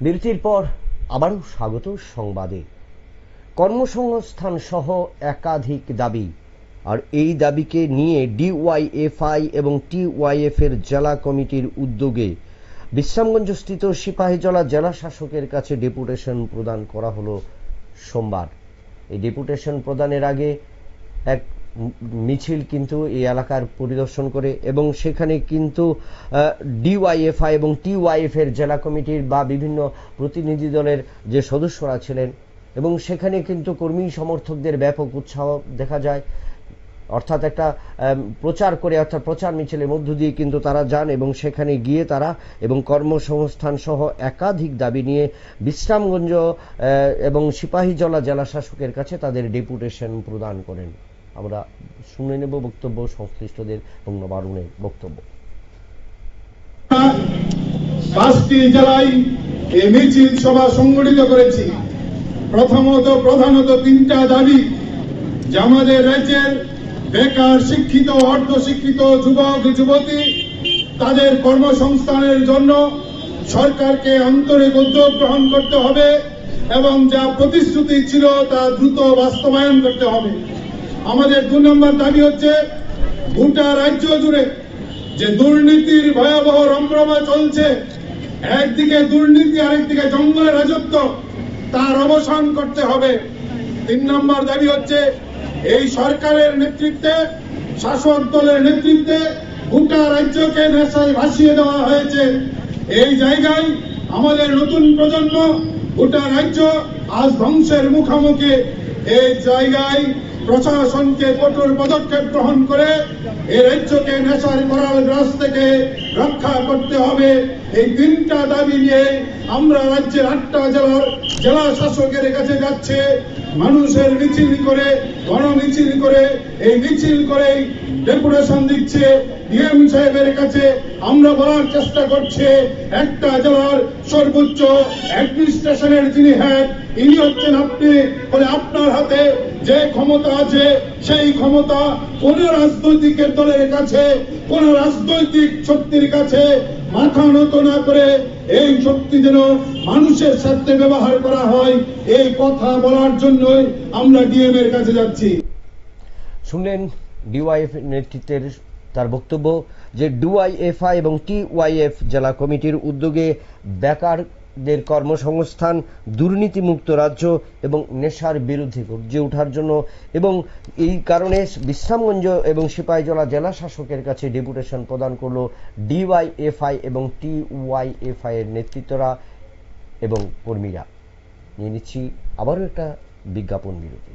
বিরতির পর আবারও স্বাগত সংবাদে। কর্মসংস্থান সহ একাধিক দাবি। আর এই দাবিকে নিয়ে ডিওয়াইএফআই এবং টিওয়াইএফ এর জেলা কমিটির উদ্যোগে বিশ্রামগঞ্জস্থিত সিপাহীজলা জেলা শাসকের কাছে ডেপুটেশন প্রদান করা হলো সোমবার। এই ডেপুটেশন প্রদানের আগে এক মিছিল কিন্তু এই এলাকার পরিদর্শন করে এবং সেখানে কিন্তু ডিওয়াইএফআই এবং টিওয়াইএফ এর জেলা কমিটির বা বিভিন্ন প্রতিনিধি দলের যে সদস্যরা ছিলেন এবং সেখানে কিন্তু কর্মী সমর্থকদের ব্যাপক উৎসাহ দেখা যায়। অর্থাৎ একটা প্রচার করে, অর্থাৎ প্রচার মিছিলের মধ্য দিয়ে কিন্তু তারা যান এবং সেখানে গিয়ে তারা এবং কর্মসংস্থান সহ একাধিক দাবি নিয়ে বিশ্রামগঞ্জ এবং সিপাহীজলা জেলা শাসকের কাছে তাদের ডেপুটেশন প্রদান করেন। আমরা শুনে নেব বক্তব্য সংশ্লিষ্টদের এবং নবারুণের বক্তব্য। পাঁচটি জেলায় এই মিছিল সভা সংগঠিত করেছি। প্রথমত, প্রধানত তিনটা দাবি। যে আমাদের রাজ্যের বেকার শিক্ষিত অর্ধ শিক্ষিত যুবক, যুবতী তাদের কর্মসংস্থানের জন্য সরকারকে আন্তরিক উদ্যোগ গ্রহণ করতে হবে এবং যা প্রতিশ্রুতি ছিল তা দ্রুত বাস্তবায়ন করতে হবে। আমাদের দু নম্বর দাবি হচ্ছে গোটা রাজ্য জুড়ে যে দুর্নীতির ভয়াবহ রমরমা চলছে, একদিকে দুর্নীতি, আরেকদিকে জঙ্গলের রাজত্ব, তার অবসান করতে হবে। তিন নম্বর দাবি হচ্ছে এই সরকারের নেতৃত্বে, শাসক দলের নেতৃত্বে গোটা রাজ্যকে নেশায় ভাসিয়ে দেওয়া হয়েছে। এই জায়গায় আমাদের নতুন প্রজন্ম, গোটা রাজ্য আজ ধ্বংসের মুখোমুখি। এই জায়গায় প্রশাসনকে কঠোর পদক্ষেপ গ্রহণ করে এই রাজ্যকে নেশার করাল গ্রাস থেকে রক্ষা করতে হবে। এই তিনটা দাবি নিয়ে আমরা রাজ্যের আটটা জেলার জেলা শাসকের কাছে যাচ্ছে, মানুষের মিছিল করে, গণমিছিল করে, এই মিছিল করে ডেপুটেশন দিচ্ছে ডিএম সাহেবের কাছে। আমরা বলার চেষ্টা করছে, একটা জেলার সর্বোচ্চ অ্যাডমিনিস্ট্রেশনের যিনি হ্যাড ইনি হচ্ছেন আপনি। আপনার হাতে যে ক্ষমতা আছে সেই ক্ষমতা কোন রাজনৈতিক দলের কাছে, কোন রাজনৈতিক শক্তির কাছে মাথা নত না করে এই শক্তি যেন মানুষের সাথে ব্যবহার করা হয়, এই কথা বলার জন্যই আমরা ডিএম এর কাছে যাচ্ছি। শুনলেন ডিওয়াইএফ নেতৃত্বের তার বক্তব্য যে ডিওয়াইএফআই এবং টিওয়াইএফ জেলা কমিটির উদ্যোগে বেকারদের কর্মসংস্থান, দুর্নীতিমুক্ত রাজ্য এবং নেশার বিরুদ্ধে গর্জে ওঠার জন্য এবং এই কারণে বিশ্রামগঞ্জ এবং সিপাহীজলা জেলা শাসকের কাছে ডেপুটেশন প্রদান করল ডিওয়াইএফআই এবং টিওয়াইএফআই এর নেতৃত্বরা এবং কর্মীরা। নিয়ে নিচ্ছি আবারও একটা বিজ্ঞাপন বিরতি।